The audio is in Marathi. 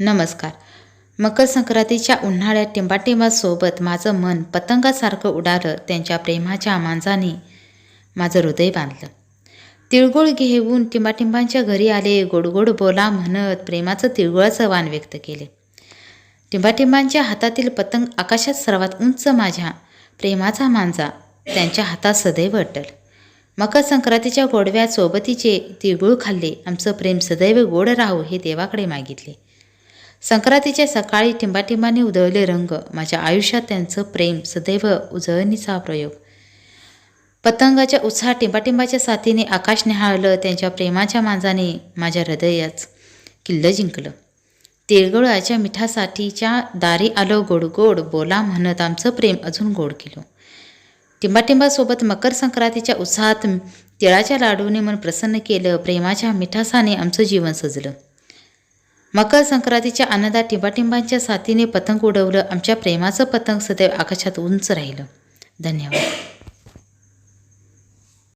नमस्कार. मकर संक्रांतीच्या उन्हाळ्यात टिंबाटिंबासोबत माझं मन पतंगासारखं उडालं त्यांच्या प्रेमाच्या मांजाने. माझं हृदय बांधलं. तिळगुळ घेऊन टिंबाटिंबांच्या घरी आले गोडगोड बोला म्हणत प्रेमाचं तिळगुळाचं वाण व्यक्त केले. टिंबाटिंबांच्या हातातील पतंग आकाशात सर्वात उंच माझ्या प्रेमाचा मांजा त्यांच्या हातात सदैव अटल. मकर संक्रांतीच्या गोडव्यात सोबतीचे तिळगुळ खाल्ले आमचं प्रेम सदैव गोड राहो हे देवाकडे मागितले. संक्रांतीच्या सकाळी टिंबाटिंबाने उधळले रंग. माझ्या आयुष्यात त्यांचं प्रेम सदैव उजळणीचा प्रयोग. पतंगाच्या उत्साहात टिंबाटिंबाच्या साथीने आकाश निहाळलं त्यांच्या प्रेमाच्या मांजाने माझ्या हृदयाच किल्लं जिंकलं. तिळगुळाच्या मिठासाठीच्या दारी आलो गोड बोला म्हणत आमचं प्रेम अजून गोड केलं. टिंबाटिंबासोबत मकर संक्रांतीच्या उत्साहात तिळाच्या लाडूने मन प्रसन्न केलं प्रेमाच्या मिठासाने आमचं जीवन सजलं. मकर संक्रांतीच्या आनंदात टिंबाटिंबांच्या साथीने पतंग उडवलं आमच्या प्रेमाचं पतंग सदैव आकाशात उंच राहिलं. धन्यवाद.